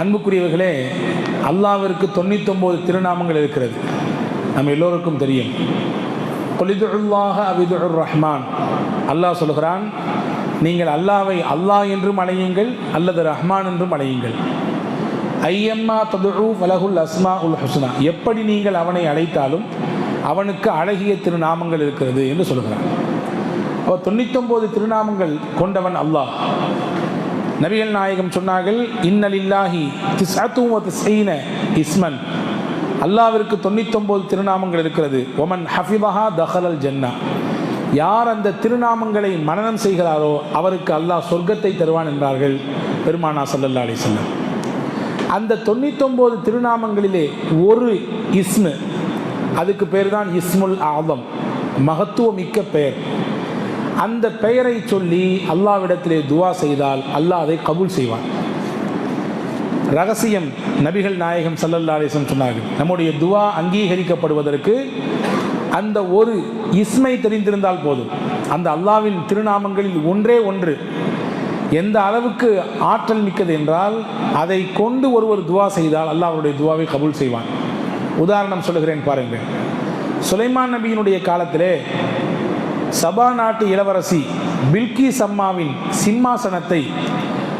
அன்புக்குரியவர்களே அல்லாவிற்கு தொண்ணூத்தொம்பது திருநாமங்கள் இருக்கிறது. நம்ம எல்லோருக்கும் தெரியும். கொலிதுல்லாக அபிதுர் ரஹ்மான். அல்லாஹ் சொல்கிறான் நீங்கள் அல்லாவை அல்லாஹ் என்றும் அழையுங்கள் அல்லது ரஹ்மான் என்றும் அழையுங்கள். ஐயம்மா ததுழு வலகுல் அஸ்மா உல் ஹுஸ்னா. எப்படி நீங்கள் அவனை அழைத்தாலும் அவனுக்கு அழகிய திருநாமங்கள் இருக்கிறது என்று சொல்கிறான். அப்போ தொண்ணூத்தொம்பது திருநாமங்கள் கொண்டவன் அல்லாஹ். நபிகள் நாயகம் சொன்னார்கள் இன்னலில்லாஹி திஸ்அத்தும் வ திஸ்ஈன இஸ்மன். அல்லாவிற்கு தொண்ணூத்தொம்பது திருநாமங்கள் இருக்கிறது. ஒமன் ஹஃபிபஹா தஹலல் ஜன்னா யார் அந்த திருநாமங்களை மனநம் செய்கிறாரோ அவருக்கு அல்லாஹ் சொர்க்கத்தை தருவான் என்றார்கள் பெருமானா சல்லல்லா அலிசல்லம் அந்த தொண்ணூத்தொம்பது திருநாமங்களிலே ஒரு இஸ்மு அதுக்கு பேர் தான் இஸ்முல் ஆதம் மகத்துவமிக்க பெயர். அந்த பெயரை சொல்லி அல்லாவிடத்திலே துவா செய்தால் அல்லாஹ் அதை கபூல் செய்வான். ரகசியம் நபிகள் நாயகம் சல்லல்லா அலிஸ்லம் சொன்னார்கள். நம்முடைய துவா அங்கீகரிக்கப்படுவதற்கு அந்த ஒரு இஸ்மை தெரிந்திருந்தால் போதும். அந்த அல்லாவின் திருநாமங்களில் ஒன்றே ஒன்று. எந்த அளவுக்கு ஆற்றல் மிக்கது என்றால் அதை கொண்டு ஒருவர் துவா செய்தால் அல்லாஹ் அவருடைய துவாவை கபூல் செய்வான். உதாரணம் சொல்லுகிறேன் பாருங்கள். சுலைமான் நபியினுடைய காலத்திலே சபா நாட்டு இளவரசி பில்கி சம்மாவின் சிம்மாசனத்தை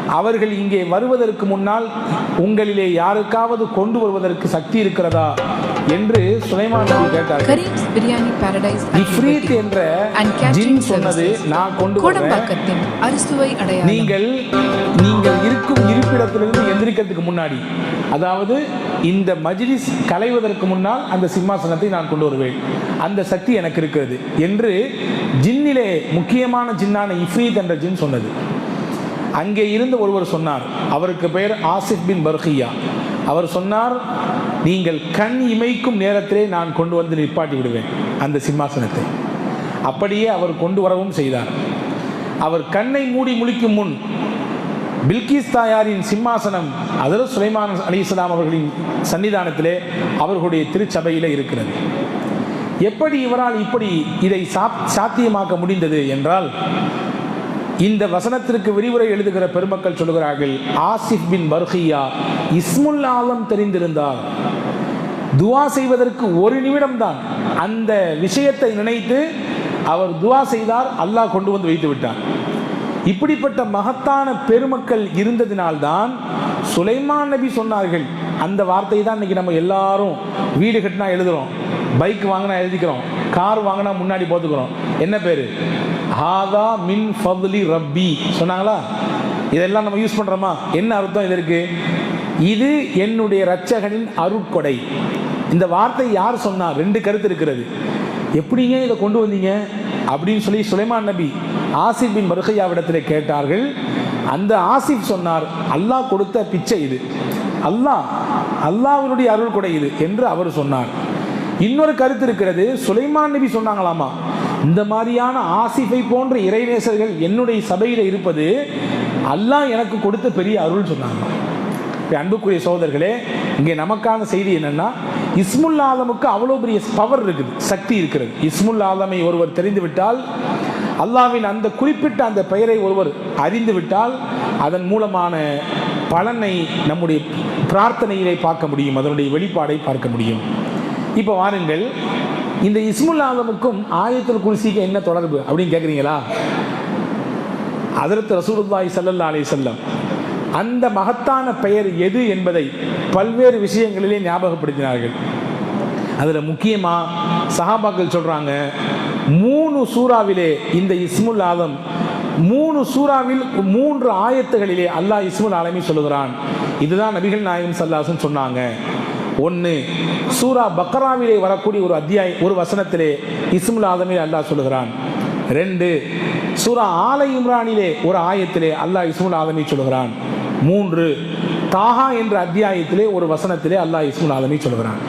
அவர்கள் இங்கே வருவதற்கு முன்னால் உங்களிலே யாருக்காவது கொண்டு வருவதற்கு சக்தி இருக்கிறதா? என்று சுலைமான் கரீம்ஸ் பிரியாணி பாரடைஸ் இஃப்ரீத் என்ற ஜின் சொன்னது நான் கொண்டு கோடம்பாக்கத்தின் நீங்கள் நீங்கள் இருக்கும் இருப்பிடத்திலிருந்து எந்திரிக்கிறதுக்கு முன்னாடி அதாவது இந்த மஜ்லிஸ் கலைவதற்கு முன்னால் அந்த சிம்மாசனத்தை நான் கொண்டு வருவேன். அந்த சக்தி எனக்கு இருக்கிறது என்று ஜின்னிலே முக்கியமான ஜின்னான இஃப்ரீத் என்ற ஜின் சொன்னது. அங்கே இருந்து ஒருவர் சொன்னார் அவருக்கு பெயர் ஆசிப் பின் பர்ஹியா அவர் சொன்னார் நீங்கள் கண் இமைக்கும் நேரத்திலே நான் கொண்டு வந்து நிப்பாட்டி விடுவேன் அந்த சிம்மாசனத்தை. அப்படியே அவர் கொண்டு வரவும் செய்தார். அவர் கண்ணை மூடி முழிக்கும் முன் பில்கிஸ் தாயாரின் சிம்மாசனம் அதில் சுலைமான் அலி இஸ்லாம் அவர்களின் சன்னிதானத்திலே அவர்களுடைய திருச்சபையில் இருக்கிறது. எப்படி இவரால் இப்படி இதை சாத் சாத்தியமாக்க முடிந்தது என்றால் இந்த வசனத்திற்கு விரிவுரை எழுதுகிற பெருமக்கள் சொல்கிறார்கள் ஆசிஃப் பின் பர்ஹியா இஸ்முல் ஆலம் தெரிந்திருந்தார். துவா செய்வதற்கு ஒரு நிமிடம்தான். அந்த விஷயத்தை நினைத்து அவர் துவா செய்தார் அல்லாஹ் கொண்டு வந்து வைத்து விட்டார். இப்படிப்பட்ட மகத்தான பெருமக்கள் இருந்ததினால்தான் சுலைமான் நபி சொன்னார்கள். அந்த வார்த்தை தான் இன்னைக்கு நம்ம எல்லாரும் வீடு கட்டினா எழுதுறோம். பைக் வாங்கினா எழுதிக்கிறோம். கார் வாங்கினா முன்னாடி போத்துக்கிறோம் என்ன பேர்? ஹாதா மின் ஃபதுலி ரப்பி. சொன்னாங்களா? இதெல்லாம் நம்ம யூஸ் பண்ணுறோமா என்ன அர்த்தம் இதற்கு இது என்னுடைய ரச்சகனின் அருட்கொடை. இந்த வார்த்தை யார் சொன்னார் ரெண்டு கருத்து இருக்கிறது. எப்படிங்க இதை கொண்டு வந்தீங்க? அப்படின்னு சொல்லி சுலைமான் நபி ஆசிப் பின் மருகையாவிடத்தில் கேட்டார்கள். அந்த ஆசிப் சொன்னார் அல்லாஹ் கொடுத்த பிச்சை இது. அல்லாஹ் அல்லாஹ்வினுடைய அருள் கொடை இது என்று அவர் சொன்னார். இன்னொரு கருத்து இருக்கிறது சுலைமான் நபி சொன்னாங்களாமா? இந்த மாதிரியான ஆசிஃபை போன்ற இறைநேசர்கள் என்னுடைய சபையில் இருப்பது அல்லாஹ் எனக்கு கொடுத்த பெரிய அருள் சொன்னாங்க அன்புக்குரிய சோதர்களே இங்கே நமக்கான செய்தி என்னன்னா இஸ்முல் ஆலமுக்கு அவ்வளோ பெரிய பவர் இருக்குது சக்தி இருக்கிறது. இஸ்முல் ஆலமை ஒருவர் தெரிந்துவிட்டால் அல்லாவின் அந்த குறிப்பிட்ட அந்த பெயரை ஒருவர் அறிந்துவிட்டால் அதன் மூலமான பலனை நம்முடைய பிரார்த்தனையிலே பார்க்க முடியும் அதனுடைய வெளிப்பாடை பார்க்க முடியும். இப்போ வாருங்கள் இந்த இஸ்முல் ஆலமுக்கும் ஆயத்தில் குருசிக்கு என்ன தொடர்பு அப்படின்னு கேட்குறீங்களா அதற்கு ரசூலுல்லாய் சல்லல்லா அலி செல்லம் அந்த மகத்தான பெயர் எது என்பதை பல்வேறு விஷயங்களிலே ஞாபகப்படுத்தினார்கள். அதில் முக்கியமாக சஹாபாக்கள் சொல்கிறாங்க மூணு சூறாவிலே இந்த இஸ்முல் ஆலம் மூணு சூறாவில் மூன்று ஆயத்துகளிலே அல்லாஹ் இஸ்முல் ஆலமி சொல்லுகிறான். இதுதான் நபிகள் நாயகம் சல்லாசன் சொன்னாங்க. ஒன்று சூரா பக்ராவிலே வரக்கூடிய ஒரு அத்தியாய ஒரு வசனத்திலே இஸ்முல் ஆலமி அல்லாஹ் சொல்லுகிறான். ரெண்டு சூரா ஆலை இம்ரானிலே ஒரு ஆயத்திலே அல்லாஹ் இஸ்முல் ஆலமி சொல்லுகிறான். மூன்று தாஹா என்ற அத்தியாயத்திலே ஒரு வசனத்திலே அல்லாஹ் இஸ்முல் ஆலமி சொல்கிறான்.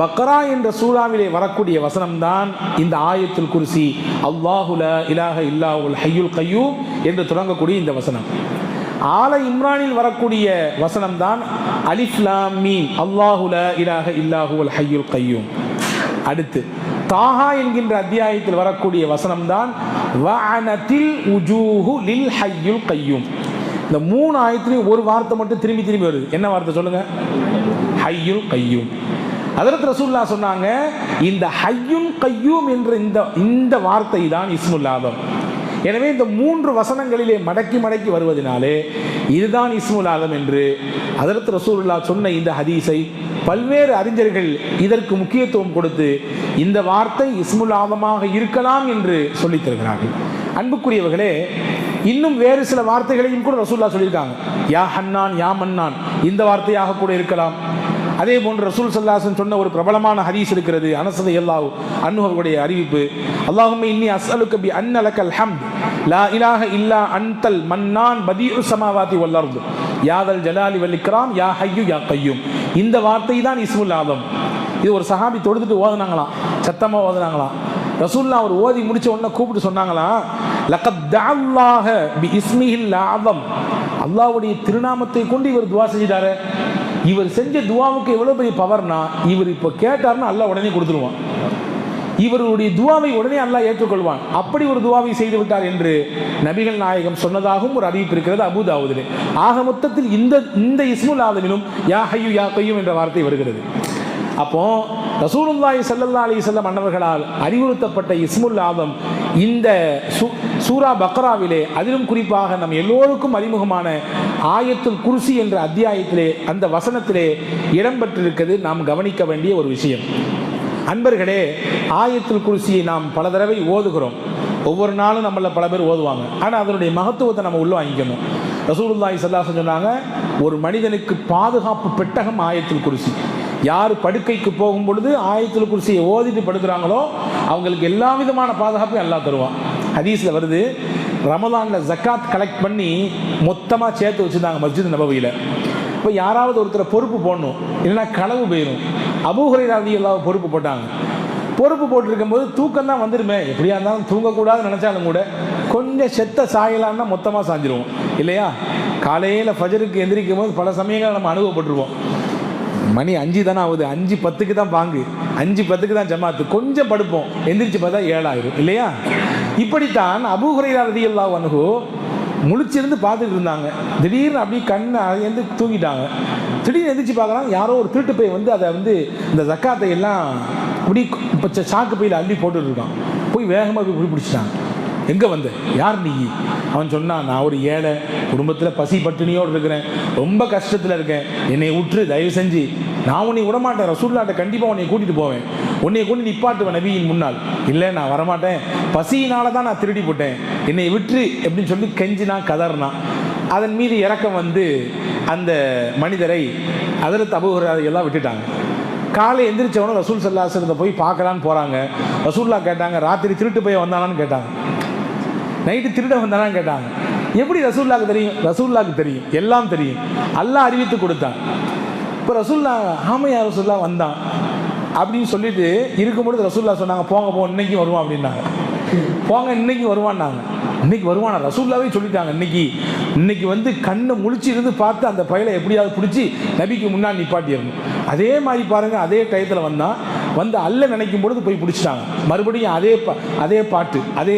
பக்ரா என்ற சூறாவிலே வரக்கூடிய வசனம்தான் இந்த ஆயத்துல் குர்சி அல்லாஹுல இலாக இல்லாஹுல் ஹய்யுல் கையூ என்று தொடங்கக்கூடிய இந்த வசனம். ஆல இம்ரானில் வரக்கூடிய வசனம்தான் அலிஃப்லாம் மீன் அல்லாஹுல இலாக இல்லாஹுல் ஹய்யுல் கையூம். அடுத்து தாஹா என்கின்ற அத்தியாயத்தில் வரக்கூடிய வசனம் தான் வஅனத்தில் உஜூஹு லில் ஹய்யுல் கையூம். இந்த மூணு ஆயத்துலையும் ஒரு வார்த்தை மட்டும் திரும்பி திரும்பி வருது. என்ன வார்த்தை சொல்லுங்க? ஹையும் கையும். அதற்கு ரசூல்லா சொன்னாங்க இந்த ஹையும் கையும் என்ற இந்த இந்த வார்த்தை தான் இஸ்முல்லாதம் எனவே இந்த மூன்று வசனங்களிலே மடக்கி மடக்கி வருவதனாலே இதுதான் இஸ்முல் ஆதம் என்று அதற்கு ரசூல்லா சொன்ன இந்த ஹதீஸை பல்வேறு அறிஞர்கள் இதற்கு முக்கியத்துவம் கொடுத்து இந்த வார்த்தை இஸ்முல் ஆதமாக இருக்கலாம் என்று சொல்லித் தருகிறார்கள். அன்புக்குரியவர்களே இன்னும் வேறு சில வார்த்தைகளையும் கூட ரசூல்லா சொல்லியிருக்காங்க. யா ஹன்னான் யா மன்னான். இந்த வார்த்தையாக கூட இருக்கலாம். அதே போன்று ரசூல் சல்லாசன் சொன்ன ஒரு பிரபலமான ஹதீஸ் இருக்கிறது அனசதை அல்லாஹ் அன்னுடைய அறிவிப்பு. அல்லாஹுமே இன்னி அஸ்அலுக்க பி அன்னலக்கல் ஹம் லா இலாஹ இல்லா அன்தல் மன்னான் பதியு சமாவாதி வல்லர்ந்து யாதல் ஜலாலி வல் யா ஹையு யா கையும். இந்த வார்த்தை தான் இஸ்முல் ஆதம் இது ஒரு சஹாபி தொடுத்துட்டு ஓதுனாங்களாம். சத்தமாக ஓதுனாங்களாம். ரசூல்லா அவர் ஓதி முடிச்ச உடனே கூப்பிட்டு சொன்னாங்களாம் லக்கத் பி அல்லாஹ்வுடைய திருநாமத்தை கொண்டு இவர் துவா செஞ்சிட்டாரு. இவர் செஞ்ச துவாவுக்கு எவ்வளவு பெரிய பவர்னா இவர் இப்போ கேட்டார்னா அல்லாஹ் உடனே கொடுத்துருவான். இவருடைய துவாவை உடனே அல்லாஹ் ஏற்றுக்கொள்வான். அப்படி ஒரு துவாவை செய்து விட்டார் என்று நபிகள் நாயகம் சொன்னதாகவும் ஒரு அறிவிப்பு இருக்கிறது அபுதாவுதிலே ஆக மொத்தத்தில் இந்த இந்த இஸ்முல் ஆதமிலும் யா ஹையு யா கையும் என்ற வார்த்தை வருகிறது. அப்போ ரசூலுல்லாய் சல்லல்லா அலி செல்லம் அன்னவர்களால் அறிவுறுத்தப்பட்ட இஸ்முல் ஆதம் இந்த சூ- சூரா பக்ராவிலே அதிலும் குறிப்பாக நம் எல்லோருக்கும் அறிமுகமான ஆயத்துல் குருசி என்ற அத்தியாயத்திலே அந்த வசனத்திலே இடம்பெற்றிருக்கிறது. நாம் கவனிக்க வேண்டிய ஒரு விஷயம். அன்பர்களே ஆயத்துல் குருசியை நாம் பல தடவை ஓதுகிறோம். ஒவ்வொரு நாளும் நம்மள பல பேர் ஓதுவாங்க. ஆனால் அதனுடைய மகத்துவத்தை நம்ம உள்ள வாங்கிக்கணும். ரசூலுல்லாய் சல்லாசன் சொன்னாங்க ஒரு மனிதனுக்கு பாதுகாப்பு பெட்டகம் ஆயத்தில் குர்சி. யார் படுக்கைக்கு போகும் பொழுது ஆயத்தில் குர்சியை ஓதிட்டு படுக்கிறாங்களோ அவங்களுக்கு எல்லா விதமான பாதுகாப்பையும் எல்லாம் தருவான். ஹதீஸில் வருது ரமலானில் ஜக்காத் கலெக்ட் பண்ணி மொத்தமாக சேர்த்து வச்சுருந்தாங்க மஸ்ஜித் நபவியில். இப்போ யாராவது ஒருத்தரை பொறுப்பு போடணும் இல்லைன்னா களவு போயிடும் அபூஹரை ராதி எல்லாம் பொறுப்பு போட்டாங்க. பொறுப்பு போட்டிருக்கும்போது தூக்கம் தான் வந்துடுமே எப்படியா இருந்தாலும் தூங்கக்கூடாதுன்னு நினச்சாலும் கூட கொஞ்சம் செத்த சாயலான்னா மொத்தமாக சாஞ்சிருவோம். இல்லையா? காலையில் ஃபஜருக்கு எந்திரிக்கும் போது பல சமயங்கள் நம்ம அனுபவப்பட்டிருப்போம். மணி அஞ்சு தானே ஆகுது. அஞ்சு பத்துக்கு தான் பாங்கு. அஞ்சு பத்துக்கு தான் ஜமாத்து. கொஞ்சம் படுப்போம். எந்திரிச்சு பார்த்தா ஏழாயிரும். இல்லையா? இப்படித்தான் அபூஹுரைரா ரதியல்லாஹு அன்ஹு முழிச்சிருந்து பார்த்துட்டு இருந்தாங்க. திடீர்னு அப்படியே கண்ணை அழைந்து தூங்கிட்டாங்க. திடீர்னு எந்திரிச்சு பார்க்கலாம் யாரோ ஒரு திருட்டு பை வந்து அதை வந்து இந்த ஜக்காத்தை எல்லாம் அப்படி இப்போ சாக்கு பையில் அள்ளி போட்டுட்டு இருக்கான். போய் வேகமாக போய் பிடிச்சிட்டாங்க எங்கே வந்த? யார் நீ? அவன் சொன்னான் நான் ஒரு ஏழை குடும்பத்தில் பசி பட்டினியோடு இருக்கிறேன் ரொம்ப கஷ்டத்தில் இருக்கேன். என்னை விட்டுரு தயவு செஞ்சு நான் உன்னை விடமாட்டேன் ரசூல்லாட்ட கண்டிப்பாக உன்னை கூட்டிகிட்டு போவேன். உன்னை கொண்டு நிப்பாட்டுவேன் நபியின் முன்னால். இல்லை நான் வரமாட்டேன். பசியினால தான் நான் திருடி போட்டேன். என்னை விட்டுரு அப்படின்னு சொல்லி கெஞ்சினா கதறினான் அதன் மீது இறக்கம் வந்து அந்த மனிதரை அதில் தபுகிறாரை விட்டுட்டாங்க. காலை எந்திரிச்சவனும் ரசூல் சல்லாசனத்தை போய் பார்க்கலான்னு போகிறாங்க ரசூல்லா கேட்டாங்க ராத்திரி திருட்டு போய் வந்தானான்னு கேட்டாங்க. நைட்டு திருட வந்தானான்னு கேட்டாங்க. எப்படி ரசூல்லாக்கு தெரியும்? ரசூல்லாக்கு தெரியும். எல்லாம் தெரியும். எல்லாம் அறிவித்து கொடுத்தான். இப்போ ரசூல்லா ஆமையா ரசூல்லா வந்தான். அப்படின்னு சொல்லிட்டு இருக்கும்பொழுது ரசூல்லா சொன்னாங்க போங்க போ இன்னைக்கு வருவான் அப்படின்னாங்க. போங்க இன்னைக்கு வருவான்னாங்க இன்னைக்கு வருவானா? ரசூல்லாவே சொல்லிட்டாங்க இன்னைக்கு இன்னைக்கு வந்து கண்ணை முழிச்சு இருந்து பார்த்து அந்த பயலை எப்படியாவது பிடிச்சி நபிக்கு முன்னாடி நிப்பாட்டிடணும். அதே மாதிரி பாருங்க அதே டயத்தில் வந்தான். வந்து அல்ல நினைக்கும் பொழுது போய் பிடிச்சிட்டாங்க. மறுபடியும் அதே பா அதே பாட்டு அதே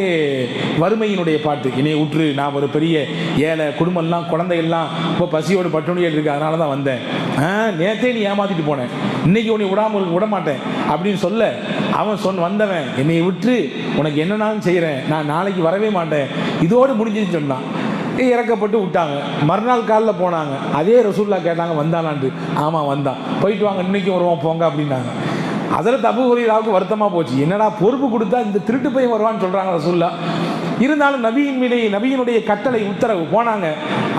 வறுமையினுடைய பாட்டு. இனி விட்டுரு நான் ஒரு பெரிய ஏழை குடும்பம்லாம் குழந்தைகள்லாம் இப்போ பசியோடு பட்டுணியில் இருக்கு அதனால தான் வந்தேன். ஆ நேத்தே நீ ஏமாத்திட்டு போனேன் இன்னைக்கு உன்னை விடாமல் விட மாட்டேன். அப்படின்னு சொல்ல அவன் சொன்ன வந்தவன் என்னை விட்டு உனக்கு என்னன்னாலும் செய்கிறேன் நான் நாளைக்கு வரவே மாட்டேன். இதோடு முடிஞ்சுன்னு சொன்னான். இறக்கப்பட்டு விட்டாங்க. மறுநாள் காலில் போனாங்க. அதே ரசூல்லா கேட்டாங்க வந்தானான்ட்டு ஆமாம் வந்தான். போயிட்டு வாங்க இன்னைக்கு வருவோம் போங்க அப்படின்னாங்க. அதில் தப்பு ஹுரைராவுக்கு வருத்தமாக போச்சு. என்னடா பொறுப்பு கொடுத்தா இந்த திருட்டு பையன் வருவான்னு சொல்கிறாங்க ரசூல்லா இருந்தாலும் நபியின் மீது நபியினுடைய கட்டளை உத்தரவு போனாங்க.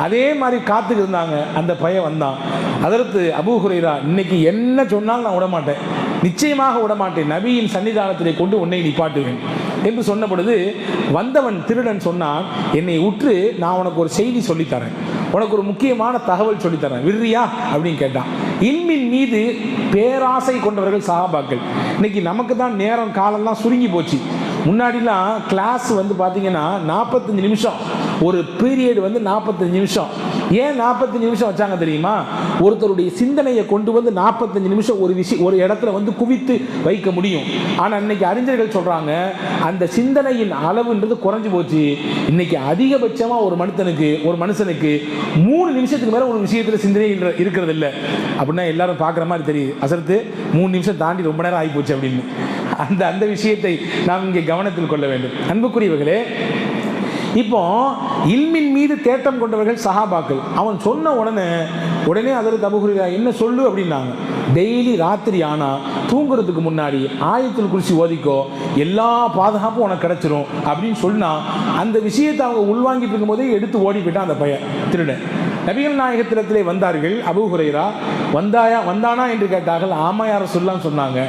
அதே மாதிரி காத்துக்கு இருந்தாங்க. அந்த பையன் வந்தான். அதற்கு அபூ ஹுரைரா இன்னைக்கு என்ன சொன்னாலும் நான் விடமாட்டேன். நிச்சயமாக விடமாட்டேன். நபியின் சன்னிதானத்திலே கொண்டு உன்னை நிப்பாட்டுவேன். என்று சொன்ன பொழுது வந்தவன் திருடன் சொன்னான் என்னை உற்று நான் உனக்கு ஒரு செய்தி சொல்லித்தரேன். உனக்கு ஒரு முக்கியமான தகவல் சொல்லித்தரேன். விடுறியா? அப்படின்னு கேட்டான். இன்மின் மீது பேராசை கொண்டவர்கள் சகாபாக்கள். இன்னைக்கு நமக்கு தான் நேரம் காலம்லாம் சுருங்கி போச்சு. முன்னாடிலாம் கிளாஸ் வந்து பார்த்தீங்கன்னா நாற்பத்தஞ்சு நிமிஷம். ஒரு பீரியட் வந்து நாற்பத்தஞ்சு நிமிஷம். ஏன் நாற்பத்தஞ்சு நிமிஷம் வச்சாங்க தெரியுமா? ஒருத்தருடைய சிந்தனையை கொண்டு வந்து நாற்பத்தஞ்சு நிமிஷம் ஒரு விஷயம் ஒரு இடத்துல வந்து குவித்து வைக்க முடியும். ஆனால் இன்னைக்கு அறிஞர்கள் சொல்கிறாங்க அந்த சிந்தனையின் அளவுன்றது குறைஞ்சு போச்சு. இன்னைக்கு அதிகபட்சமாக ஒரு மனுஷனுக்கு ஒரு மனுஷனுக்கு மூணு நிமிஷத்துக்கு மேலே ஒரு விஷயத்தில் சிந்தனை இருக்கிறது இல்லை அப்படின்னா எல்லாரும் பார்க்குற மாதிரி தெரியுது. அசரத்து மூணு நிமிஷம் தாண்டி ரொம்ப நேரம் ஆகிப்போச்சு அப்படின்னு. அந்த அந்த விஷயத்தை நாம் இங்கே கவனத்தில் கொள்ள வேண்டும். அன்புக்குரியவர்களே இப்போ இல்மின் மீது தேட்டம் கொண்டவர்கள் சஹாபாக்கள். அவன் சொன்ன உடனே உடனே அதில் தபுகுரியா என்ன சொல்லு அப்படின்னாங்க. டெய்லி ராத்திரி ஆனால் தூங்குறதுக்கு முன்னாடி ஆயத்தில் குறிச்சி ஓதிக்கோ எல்லா பாதுகாப்பும் உனக்கு கிடச்சிரும் அப்படின்னு சொன்னால் அந்த விஷயத்தை அவங்க உள்வாங்கிட்டு இருக்கும்போதே எடுத்து ஓடி போயிட்டான் அந்த பையன். திருடன். நபிகள் நாயகத்திடத்திலே வந்தார்கள் அபூ ஹுரைரா. வந்தாயா வந்தானா என்று கேட்டார்கள் ஆமாயார சொல்லான்னு சொன்னாங்க.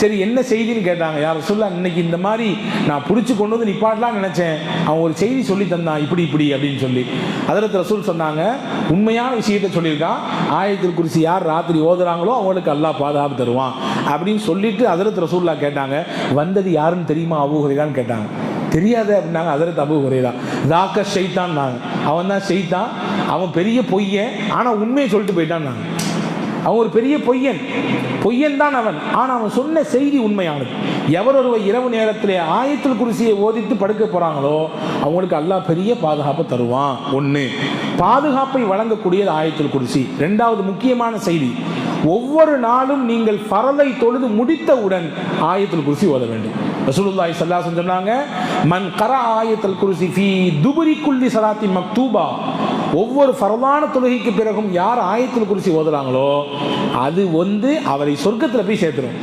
சரி என்ன செய்தின்னு கேட்டாங்க. யார் சொல்ல இன்னைக்கு இந்த மாதிரி நான் பிடிச்சி கொண்டு வந்து நிப்பாட்டலாம் நினைச்சேன். அவன் ஒரு செய்தி சொல்லி தந்தான் இப்படி இப்படி அப்படின்னு சொல்லி. அதில் ரசூல் சொன்னாங்க உண்மையான விஷயத்தை சொல்லியிருக்கான். ஆயத்தில் குறிச்சி யார் ராத்திரி ஓதுறாங்களோ அவங்களுக்கு அல்லாஹ் பாதுகாப்பு தருவான். அப்படின்னு சொல்லிட்டு அதிரத் ரசூல்லா கேட்டாங்க. வந்தது யாருன்னு தெரியுமா? அபூஹுரைதான்னு கேட்டாங்க. தெரியாது அப்படின்னாங்க அதிரத் அபு ஹுரைரா. தாக்க ஷைத்தான் நாங்கள் அவன் தான் ஷைத்தான். அவன் பெரிய பொய்யன். ஆனால் உண்மையை சொல்லிட்டு போயிட்டான் நாங்கள் அவன் ஒரு பெரிய பொய்யன். பொய்யன் தான் அவன். ஆனால் அவன் சொன்ன செய்தி உண்மையானது. எவர் ஒருவர் இரவு நேரத்தில் ஆயத்தில் குருசியை ஓதித்து படுக்க போகிறாங்களோ அவங்களுக்கு அல்லாஹ் பெரிய பாதுகாப்பு தருவான். ஒன்று பாதுகாப்பை வழங்கக்கூடியது ஆயத்தில் குருசி. ரெண்டாவது முக்கியமான செய்தி ஒவ்வொரு நாளும் நீங்கள் பரலை தொழுது முடித்தவுடன் ஆயத்தில் குருசி ஓத வேண்டும். ரசூலுல்லாஹி ஸல்லல்லாஹு சொன்னாங்க மன் கர ஆயத்தில் குருசி ஃபீ துபுரி குல்லி சலாத்தி மக்தூபா. ஒவ்வொரு ஃபரதான தொழுகைக்கு பிறகும் யார் ஆயத்தில் குறிச்சி ஓதுறாங்களோ அது வந்து அவரை சொர்க்கத்தில் போய் சேர்த்துடும்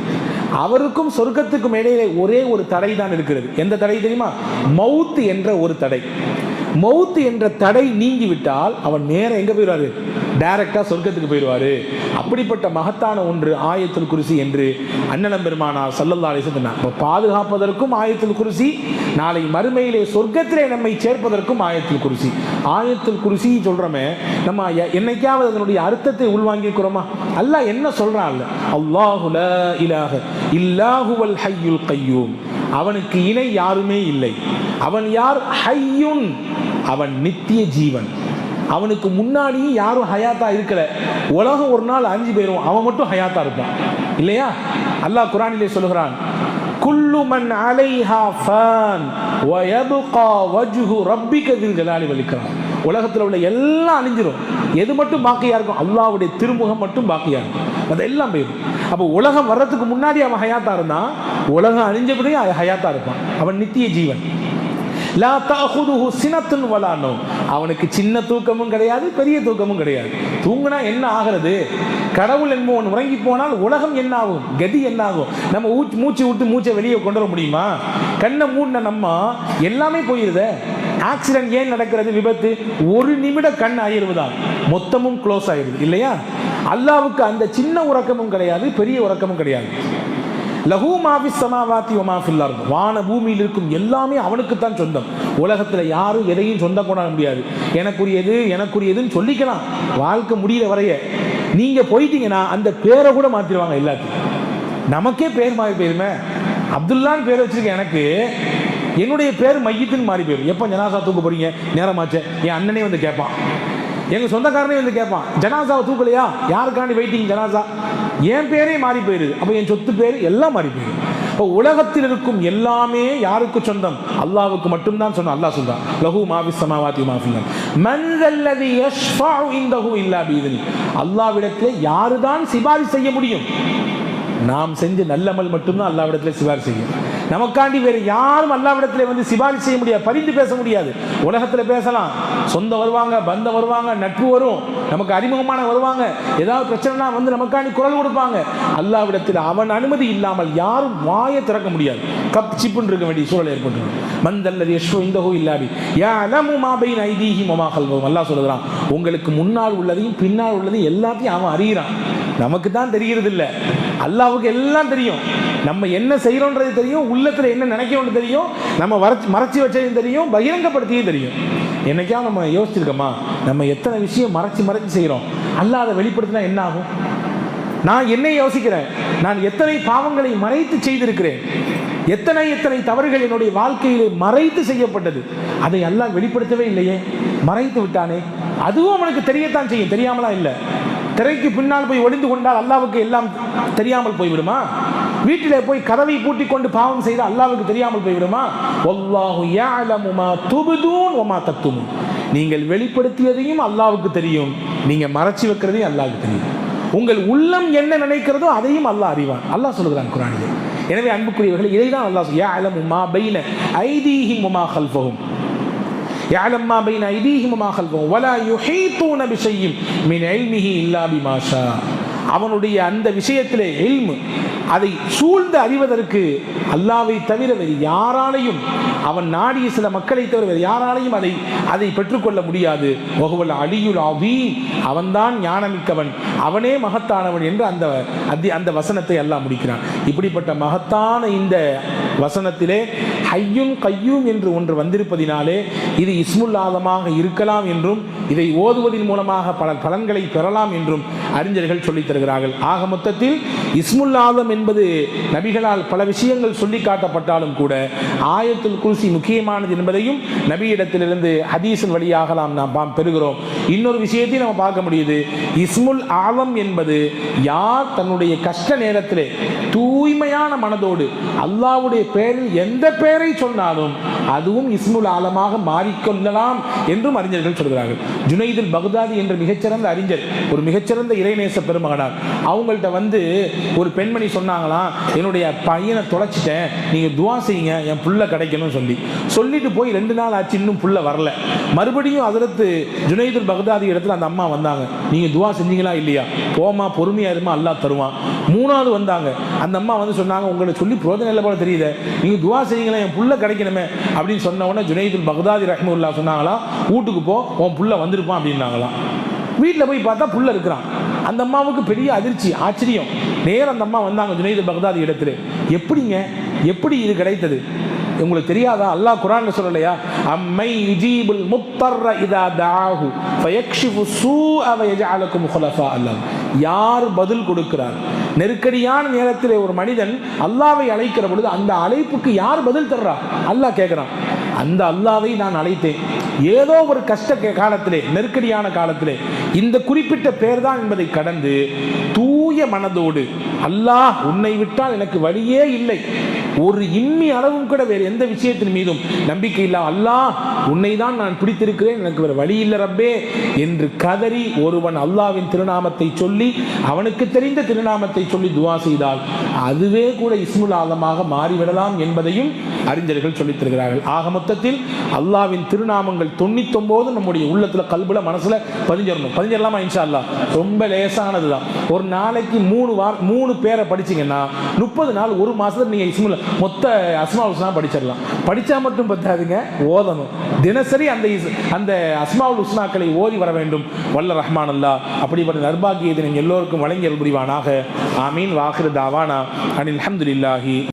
அவருக்கும் சொர்க்கத்துக்கும் இடையிலே ஒரே ஒரு தடை தான் இருக்கிறது. எந்த தடை தெரியுமா? மவுத்து என்ற ஒரு தடை. மவுத்து என்ற தடை நீங்கிவிட்டால் அவன் நேரம் எங்கே போயிடுவாரு? டைரக்டாக சொர்க்கத்துக்கு போயிடுவாரு. அப்படிப்பட்ட மகத்தான ஒன்று ஆயத்தில் குருசி என்று அண்ணலம் பெருமானார் சல்லல்லா அலிஸ் சொன்னார். பாதுகாப்பதற்கும் ஆயத்தில் குருசி நாளை மறுமையிலே சொர்க்கத்திலே நம்மை சேர்ப்பதற்கும் ஆயத்தில் குருசி. ஆயத்தில் குருசி சொல்கிறோமே நம்ம என்னைக்காவது அதனுடைய அர்த்தத்தை உள்வாங்கிக்கிறோமா? அல்ல என்ன சொல்கிறான் அல்ல அல்லாஹு இல்லாஹுவல் ஹையுல் கையூம். அவனுக்கு இணை யாருமே இல்லை. அவன் யார்? ஹையுன். அவன் நித்திய ஜீவன். அவனுக்கு முன்னாடியும் யாரும் ஹயாத்தா இருக்கல. உலகம் ஒரு நாள் அஞ்சு போயிரும். அவன் மட்டும் ஹயாத்தா இருப்பான். இல்லையா? அல்லாஹ் குரானிலே சொல்லுகிறான் குல்லு மன் அலைஹா ஃபான் வயபுகா வஜ்ஹு ரப்பிக தில் ஜலாலி வலிக்கிறான். உலகத்தில் உள்ள எல்லாம் அழிஞ்சிரும். எது மட்டும் பாக்கியா இருக்கும்? அல்லாவுடைய திருமுகம் மட்டும் பாக்கியா இருக்கும். அதெல்லாம் போயிடும் அப்போ உலகம் வர்றதுக்கு முன்னாடி அவன் ஹயாத்தா இருந்தான். உலகம் அழிஞ்சபடியும் அவன் ஹயாத்தா இருப்பான். அவன் நித்திய ஜீவன். லா தாஹுதுஹு சினத்துன் வலா அவனுக்கு சின்ன தூக்கமும் கிடையாது பெரிய தூக்கமும் கிடையாது. தூங்குனா என்ன ஆகிறது? கடவுள் என்பவன் உறங்கி போனால் உலகம் என்ன ஆகும் கதி என்ன ஆகும் நம்ம ஊச்சு மூச்சு விட்டு மூச்சை வெளியே கொண்டு வர முடியுமா? கண்ணை மூடின நம்ம எல்லாமே போயிருத. ஆக்சிடென்ட் ஏன் நடக்கிறது? விபத்து? ஒரு நிமிட கண் ஆயிருவதா மொத்தமும் க்ளோஸ் ஆயிடுது இல்லையா? அல்லாவுக்கு அந்த சின்ன உறக்கமும் கிடையாது பெரிய உறக்கமும் கிடையாது. லஹூ மாஃபி சமாவாத்தி ஒமாஃபில்லார் வான பூமியில் இருக்கும் எல்லாமே அவனுக்குத்தான் சொந்தம். உலகத்தில் யாரும் எதையும் சொந்தம் கொண்டாட முடியாது. எனக்குரியது எனக்குரியதுன்னு சொல்லிக்கலாம். வாழ்க்கை முடியிற வரைய. நீங்கள் போயிட்டீங்கன்னா அந்த பேரை கூட மாற்றிடுவாங்க எல்லாத்தையும். நமக்கே பேர் மாறி போயிருமே. அப்துல்லான்னு பேர் வச்சிருக்கேன் எனக்கு. என்னுடைய பேர் மையத்துன்னு மாறி போயிடும் எப்போ ஜனாசா தூக்க போறீங்க? நேரமாச்சே. என் அண்ணனே வந்து கேட்பான் எங்க சொந்தக்காரனே வந்து கேட்பான் ஜனாசாவை தூக்கலையா? யாருக்காண்டி வெயிட்டிங் ஜனாசா? என் பேரே மாறி போயிரு அப்போ என் சொத்து பேர் எல்லாம் மாறி போயிடுது. இப்போ உலகத்தில் இருக்கும் எல்லாமே யாருக்கு சொந்தம்? அல்லாவுக்கு மட்டும்தான் சொன்ன அல்லாஹ் சொல்றான் லஹு மாபி சமாவாதி மாஃபிலம் மன்தல்லதி யஷ்ஃபஉ இந்தஹு இல்லா பீதனி. அல்லாஹ்விடத்தில் யாருதான் சிபாரிசு செய்ய முடியும்? நாம் செஞ்ச நல்லமல் மட்டும்தான் அல்லாவிடத்தில் சிபாரிசு செய்யும். நமக்காண்டி வேறு யாரும் அல்லாவிடத்தில் வந்து சிபாரிசு செய்ய முடியாது பரிந்து பேச முடியாது. உலகத்தில் பேசலாம். சொந்த வருவாங்க பந்தம் வருவாங்க நட்பு வரும். நமக்கு அறிமுகமான வருவாங்க. ஏதாவது பிரச்சனைனா வந்து நமக்காண்டி குரல் கொடுப்பாங்க. அல்லாவிடத்தில் அவன் அனுமதி இல்லாமல் யாரும் வாயை திறக்க முடியாது. கப் சிப்புன்னு இருக்க வேண்டிய சூழல் ஏற்பட்டு மந்தல்லது யஷ்வ இந்தகோ இல்லாபி. யா அலமு மாபைன் ஐதீஹி மமா கல்வம் அல்லாஹ் சொல்லுகிறான் உங்களுக்கு முன்னால் உள்ளதையும் பின்னால் உள்ளதையும் எல்லாத்தையும் அவன் அறிகிறான். நமக்கு தான் தெரிகிறது இல்லை அல்லாவுக்கு எல்லாம் தெரியும். நம்ம என்ன செய்கிறோன்றது தெரியும் உள்ளத்தில் என்ன நினைக்கிறோன்னு தெரியும் நம்ம வரைச்சி மறைச்சி வச்சதையும் தெரியும் பகிரங்கப்படுத்தியும் தெரியும். என்னைக்கா நம்ம யோசிச்சிருக்கோமா? நம்ம எத்தனை விஷயம் மறைச்சி மறைச்சி செய்கிறோம் அல்லாஹ் அதை வெளிப்படுத்தினா என்ன ஆகும்? நான் என்னை யோசிக்கிறேன். நான் எத்தனை பாவங்களை மறைத்து செய்திருக்கிறேன்? எத்தனை எத்தனை தவறுகள் என்னுடைய வாழ்க்கையிலே மறைத்து செய்யப்பட்டது? அதை எல்லாம் வெளிப்படுத்தவே இல்லையே. மறைத்து விட்டானே. அதுவும் அவனுக்கு தெரியத்தான் செய்யும். தெரியாமலாம் இல்லை. திரைக்கு பின்னால் போய் ஒளிந்து கொண்டால் அல்லாவுக்கு எல்லாம் தெரியாமல் போய்விடுமா? வீட்டிலே போய் கதவை பூட்டி கொண்டு பாவம் செய்து அல்லாவுக்கு தெரியாமல் போய்விடுமா? வல்லாஹு யஅலமு மா துப்தூன் வமா நீங்கள் வெளிப்படுத்தியதையும் அல்லாவுக்கு தெரியும். நீங்க மறைச்சி வைக்கிறதையும் அல்லாவுக்கு தெரியும். உங்கள் உள்ளம் என்ன நினைக்கிறதோ அதையும் அல்லாஹ் அறிவான். அல்லாஹ் சொல்லுகிறான் குரானிலே. எனவே அன்புக்குரியவர்கள் இதை தான் அல்லாஹ் யஅலமு மா பைன ஐதீஹிம் வமா கல்ஃபஹும். يعلم ما بين أيديهم وما خلفهم ولا يحيطون بشيء من علمه إلا بما شاء அவனுடைய அந்த விஷயத்திலே இல்மு அதை சூழ்ந்து அறிவதற்கு அல்லாவை தவிர வேறு யாராலையும் அவன் நாடிய சில மக்களை தவிர வேறு யாராலையும் அதை அதை பெற்றுக்கொள்ள முடியாது ஒகுவல் அலியுல் அவீம் அவன்தான் ஞானமிக்கவன் அவனே மகத்தானவன் என்று அந்த அத்தி அந்த வசனத்தை அல்லாஹ் முடிக்கிறான் இப்படிப்பட்ட மகத்தான இந்த வசனத்திலே ஹையும் கையும் என்று ஒன்று வந்திருப்பதினாலே இது இஸ்முல் ஆதமாக இருக்கலாம் என்றும் இதை ஓதுவதன் மூலமாக பல பலன்களை பெறலாம் என்றும் அறிஞர்கள் சொல்லித் தருகிறார்கள். ஆக மொத்தத்தில் இஸ்முல் ஆதம் என்பது நபிகளால் பல விஷயங்கள் சொல்லி காட்டப்பட்டாலும் கூட ஆயத்துல் குருசி முக்கியமானது என்பதையும் நபியிடத்திலிருந்து ஹதீஸின் வழியாக நாம் நாம் பெறுகிறோம். இன்னொரு விஷயத்தையும் நம்ம பார்க்க முடியுது. இஸ்முல் ஆலம் என்பது யார் தன்னுடைய கஷ்ட நேரத்திலே தூய்மையான மனதோடு அல்லாஹ்வுடைய பெயரில் எந்த பெயர் சொன்னாலும் அதுவும் இஸ்முல் ஆலமாக மாறிக்கொள்ளலாம் என்றும் அறிஞர்கள் சொல்கிறார்கள். ஜுனைதுல் பகுதாதி என்ற மிகச்சிறந்த அறிஞர் ஒரு மிகச்சிறந்த இறைநேச பெருமகனார். அவங்கள்ட்ட வந்து ஒரு பெண்மணி சொன்னாங்களாம் என்னுடைய பையனை தொலைச்சிட்டேன் நீங்கள் துவா செய்யுங்க என் புள்ள கிடைக்கணும்னு சொல்லி. சொல்லிட்டு போய் ரெண்டு நாள் ஆச்சு இன்னும் புள்ள வரல. மறுபடியும் அதற்கு ஜுனைதுல் பக்தாதி இடத்துல அந்த அம்மா வந்தாங்க. நீங்கள் துவா செஞ்சீங்களா இல்லையா? போமா பொறுமையா இருமா அல்லாஹ் தருவான். மூணாவது வந்தாங்க. அந்த அம்மா வந்து சொன்னாங்க உங்களை சொல்லி புரோஜனம் இல்லை போல தெரியுது. நீங்கள் துவா செய்யுங்களேன் என் புள்ள கிடைக்கணுமே அப்படின்னு சொன்ன உடனே ஜுனைதுல் பக்தாதி ரஹ்முல்லா சொன்னாங்களாம் வீட்டுக்கு போ உன் புள்ள வந்திருப்பான் அப்படின்னாங்களாம். வீட்டில் போய் பார்த்தா புள்ள இருக்கிறான். அந்த அம்மாவுக்கு பெரிய அதிர்ச்சி ஆச்சரியம். நேரம் அந்த அம்மா வந்தாங்க ஜுனைது பக்தாதி இடத்துல. எப்படிங்க? எப்படி இது கிடைத்தது? உங்களுக்கு தெரியாதா? அல்லாஹ் குரான்ல சொல்லலையா? அம்மை யுஜீபுல் முத்தர்ர இதா தாஹு ஃபயக்ஷிஃபு சூஅ வ யஜஅலக்கும் அல்லாஹ். யார் பதில் கொடுக்கிறார்? நெருக்கடியான நேரத்தில் ஒரு மனிதன் அல்லாவை அழைக்கிற பொழுது அந்த அழைப்புக்கு யார் பதில் தர்றா? அல்லாஹ் கேட்குறான் அந்த அல்லாவை நான் அழைத்தேன். ஏதோ ஒரு கஷ்ட காலத்திலே நெருக்கடியான காலத்திலே இந்த குறிப்பிட்ட பேர் தான் என்பதை கடந்து தூய மனதோடு அல்லாஹ் உன்னை விட்டால் எனக்கு வழியே இல்லை. ஒரு இம்மி அளவும் கூட வேறு எந்த விஷயத்தின் மீதும் நம்பிக்கை இல்லா. அல்லாஹ் உன்னை தான் நான் பிடித்திருக்கிறேன் எனக்கு வேறு வழி இல்லை ரப்பே என்று கதறி ஒருவன் அல்லாவின் திருநாமத்தை சொல்லி அவனுக்கு தெரிந்த திருநாமத்தை சொல்லி துவா செய்தால் அதுவே கூட இஸ்முல் ஆலமாக மாறிவிடலாம் என்பதையும் அறிஞர்கள் சொல்லித் தருகிறார்கள். ஆக மொத்தத்தில் அல்லாவின் திருநாமங்கள் தொண்ணூத்தொம்போது நம்முடைய உள்ளத்துல கல்புல மனசுல பதிஞ்சிடணும் பதிஞ்சிடலாமா இன்ஷா அல்லாஹ்? ரொம்ப லேசானது தான் ஒரு நாளைக்கு மூணு வார மூணு பேரை படிச்சீங்கன்னா முப்பது நாள் ஒரு மாசத்துல நீங்க இஸ்மில் மொத்த அஸ்மா உஸ்னா படிச்சிடலாம். படிச்சா மட்டும் பத்தாதுங்க ஓதணும். தினசரி அந்த இஸ்- அந்த அஸ்மாவுல் உஸ்னாக்களை ஓதி வர வேண்டும். வல்ல ரஹ்மான் அல்லாஹ் அப்படிப்பட்ட நர்பாகியத்தை நீங்கள் எல்லோருக்கும் வழங்கி புரிவானாக. ஆமீன் வாஹிர் தாவானா. அனில் அல்ஹம்துலில்லாஹி